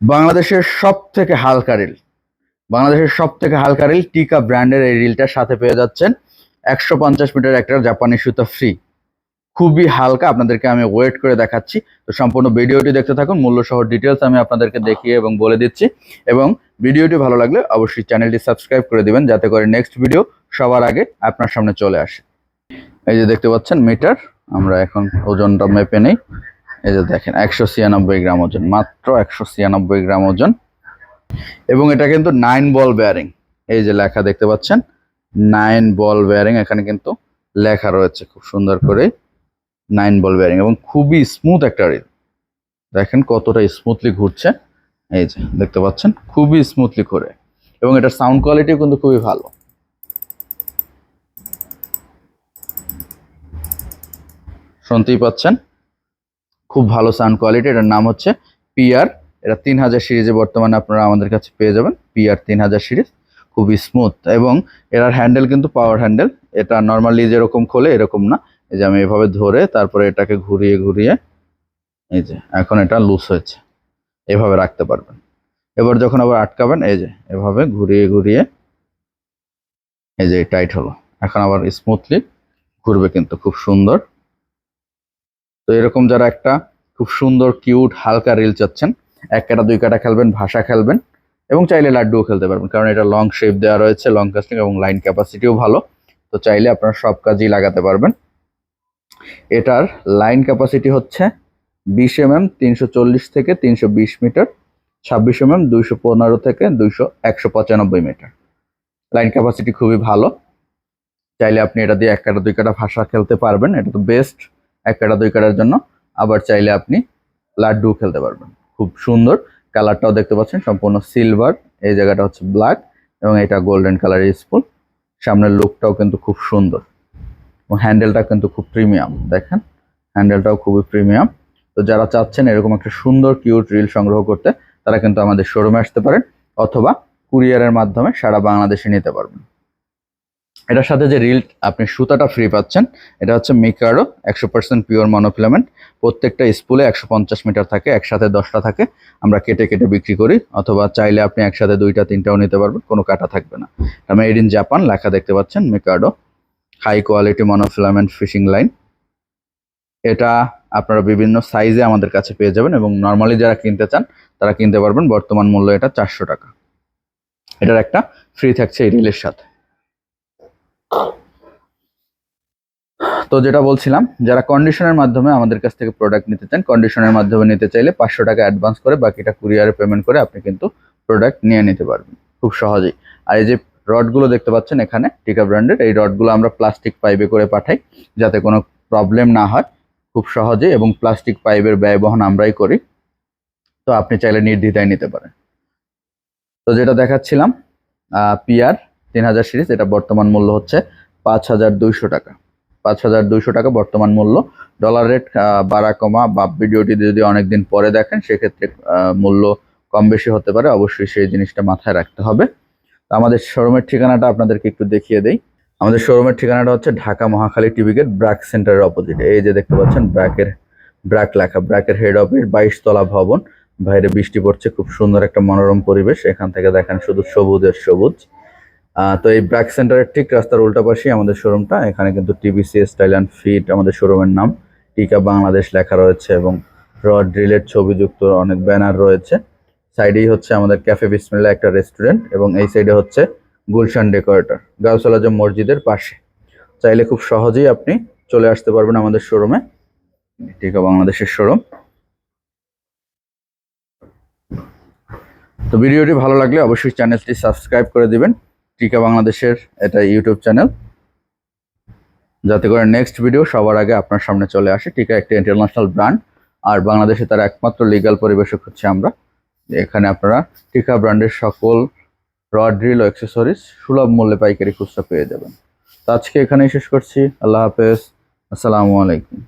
বাংলাদেশের সব থেকে হালকা রিল, বাংলাদেশের সব থেকে হালকা রিল টিকা ব্র্যান্ডের এই রিলটার সাথে পেয়ে যাচ্ছেন একশো পঞ্চাশ মিটার একটা জাপানি সুতা ফ্রি খুবই হালকা, আপনাদেরকে আমি ওয়েট করে দেখাচ্ছি। তো সম্পূর্ণ ভিডিওটি দেখতে থাকুন, মূল্য সহ ডিটেলস আমি আপনাদেরকে দেখিয়ে এবং বলে দিচ্ছি। এবং ভিডিওটি ভালো লাগলে অবশ্যই চ্যানেলটি সাবস্ক্রাইব করে দিবেন, যাতে করে নেক্সট ভিডিও সবার আগে আপনার সামনে চলে আসে। এই যে দেখতে পাচ্ছেন মিটার আমরা এখন ওজনটা মেপে নেই। এই যে দেখেন, একশো ছিয়ানব্বই গ্রাম ওজন, মাত্র একশো ছিয়ানব্বই গ্রাম ওজন। এবং এটা কিন্তু নাইন বল বেয়ারিং এই যে লেখা দেখতে পাচ্ছেন নাইন বল বেয়ারিং এখানে কিন্তু লেখা রয়েছে খুব সুন্দর করে নাইন বল বেয়ারিং এবং খুবই স্মুথ একটা রিল দেখেন কতটা স্মুথলি ঘুরছে, এই যে দেখতে পাচ্ছেন, খুবই স্মুথলি করে এবং এটার সাউন্ড কোয়ালিটিও কিন্তু খুবই ভালো। শুনতেই পাচ্ছেন? খুব ভালো সাউন্ড কোয়ালিটি এটার নাম হচ্ছে পিআর এটা তিন হাজার সিরিজে বর্তমানে আপনারা আমাদের কাছে পেয়ে যাবেন পিআর তিন হাজার সিরিজ। খুবই স্মুথ এবং এটার হ্যান্ডেল কিন্তু পাওয়ার হ্যান্ডেল এটা নর্মালি যেরকম খোলে এরকম না। এই যে আমি এভাবে ধরে তারপরে এটাকে ঘুরিয়ে ঘুরিয়ে, এই যে এখন এটা লুজ হয়েছে। এভাবে রাখতে পারবেন। এবার যখন আবার আটকাবেন, এই যে এভাবে ঘুরিয়ে ঘুরিয়ে, এই যে টাইট হলো। এখন আবার স্মুথলি ঘুরবে কিন্তু খুব সুন্দর। তো এরকম যারা একটা খুব সুন্দর কিউট হালকা রিল চাচ্ছেন, এক কাটা, দুই কাটা খেলবেন, ভাষা খেলবেন এবং চাইলে লাড্ডুও খেলতে পারবেন। কারণ এটা লং শেপ দেওয়া রয়েছে লং কাস্টিং এবং লাইন ক্যাপাসিটিও ভালো। তো চাইলে আপনারা সব কাজেই লাগাতে পারবেন। এটার লাইন ক্যাপাসিটি হচ্ছে বিশ এম এম তিনশো চল্লিশ থেকে তিনশো বিশ মিটার, ছাব্বিশ এম এম দুইশো পনেরো থেকে দুইশো একশো পঁচানব্বই মিটার। লাইন ক্যাপাসিটি খুবই ভালো। চাইলে আপনি এটা দিয়ে এক কাটা, দুই কাটা ভাষা খেলতে পারবেন। এটা তো বেস্ট এক কাটা, দুই কাটার জন্য। আবার চাইলে আপনি লাড্ডু খেলতে পারবেন। খুব সুন্দর। কালারটাও দেখতে পাচ্ছেন, সম্পূর্ণ সিলভার। এই জায়গাটা হচ্ছে ব্ল্যাক এবং এটা গোল্ডেন কালারের স্পুন সামনের লুকটাও কিন্তু খুব সুন্দর। এবং হ্যান্ডেলটা কিন্তু খুব প্রিমিয়াম, দেখেন। হ্যান্ডেলটাও খুবই প্রিমিয়াম। তো যারা চাচ্ছেন এরকম একটা সুন্দর, কিউট রিল সংগ্রহ করতে, তারা কিন্তু আমাদের শোরুমে আসতে পারেন অথবা কুরিয়ারের মাধ্যমে সারা বাংলাদেশে নিতে পারবেন। এটার সাথে যে রিল, আপনি সুতাটা ফ্রি পাচ্ছেন, এটা হচ্ছে মিকারো, একশো পার্সেন্ট পিওর মনোফিলামেন্ট প্রত্যেকটা স্পুলে একশো পঞ্চাশ মিটার থাকে, একসাথে দশটা থাকে। আমরা কেটে কেটে বিক্রি করি, অথবা চাইলে আপনি একসাথে দুইটা, তিনটাও নিতে পারবেন, কোনো কাটা থাকবে না। আমি এড ইন জাপান লেখা দেখতে পাচ্ছেন Mikado high quality monofilament fishing line এটা আপনারা বিভিন্ন সাইজে আমাদের কাছে পেয়ে যাবেন, এবং নর্মালি যারা কিনতে চান, তারা কিনতে পারবেন। বর্তমান মূল্য এটা চারশো টাকা। এটার একটা ফ্রি থাকছে এই রিলের সাথে। তো যেটা বলছিলাম, যারা কন্ডিশনের মাধ্যমে আমাদের কাছ থেকে প্রোডাক্ট নিতে চান কন্ডিশনের মাধ্যমে নিতে চাইলে পাঁচশো টাকা অ্যাডভান্স করে বাকিটা কুরিয়ারে পেমেন্ট করে আপনি কিন্তু প্রোডাক্ট নিয়ে নিতে পারবেন, খুব সহজেই। আর এই যে রডগুলো দেখতে পাচ্ছেন এখানে টিকা ব্র্যান্ডের এই রডগুলো আমরা প্লাস্টিক পাইপে করে পাঠাই, যাতে কোনো প্রবলেম না হয়, খুব সহজে এবং প্লাস্টিক পাইপের ব্যয় বহন আমরাই করি। তো আপনি চাইলে নির্দ্বিধায় নিতে পারেন। তো যেটা দেখাচ্ছিলাম পিআর তিন হাজার সিরিজ, এটা বর্তমান মূল্য হচ্ছে পাঁচ হাজার দুইশো টাকা। পাঁচ হাজার দুইশো টাকা বর্তমান মূল্য। ডলার রেট বাড়া কমা বা ভিডিওটি যদি অনেকদিন পরে দেখেন, সেক্ষেত্রে মূল্য কম বেশি হতে পারে। অবশ্যই সেই জিনিসটা মাথায় রাখতে হবে। তো আমাদের শোরুমের ঠিকানাটা আপনাদেরকে একটু দেখিয়ে দেই। আমাদের শোরুমের ঠিকানাটা হচ্ছে ঢাকা মহাখালী টিভি গেট ব্র্যাক সেন্টারের অপোজিটে এই যে দেখতে পাচ্ছেন ব্র্যাকের ব্র্যাক লেখা ব্র্যাকের হেড অফিস বাইশ তলা ভবন। বাইরে বৃষ্টি পড়ছে, খুব সুন্দর একটা মনোরম পরিবেশ। এখান থেকে দেখেন শুধু সবুজের সবুজ। তো এই ব্র্যাক সেন্টারের ঠিক রাস্তার উল্টা পাশেই আমাদের শোরুমটা এখানে কিন্তু টিবিসি স্টাইল অ্যান্ড ফিট আমাদের শোরুমের নাম। টিকা বাংলাদেশ লেখা রয়েছে এবং রড ড্রিলের ছবিযুক্ত অনেক ব্যানার রয়েছে। সাইডেই হচ্ছে আমাদের ক্যাফে বিসমিল্লা একটা রেস্টুরেন্ট এবং এই সাইডে হচ্ছে গুলশান ডেকোরেটর গাউসাল মসজিদের পাশে। চাইলে খুব সহজেই আপনি চলে আসতে পারবেন আমাদের শোরুমে টিকা বাংলাদেশের শোরুম তো ভিডিওটি ভালো লাগলে অবশ্যই চ্যানেলটি সাবস্ক্রাইব করে দিবেন। টিকা বাংলাদেশের এটা ইউটিউব চ্যানেল। যাতে করে নেক্সট ভিডিও সবার আগে আপনার সামনে চলে আসে, টিকা একটি ইন্টারন্যাশনাল ব্র্যান্ড আর বাংলাদেশে তার একমাত্র লিগ্যাল পরিবেশক হচ্ছে আমরা। এখানে আপনারা টিকা ব্র্যান্ডের সকল রড ড্রিল ও অ্যাক্সেসরিজ সুলভ মূল্যে পাইকারি খুচরা পেয়ে যাবেন। তো আজকে এখানেই শেষ করছি। আল্লাহ হাফেজ। আসসালামু আলাইকুম।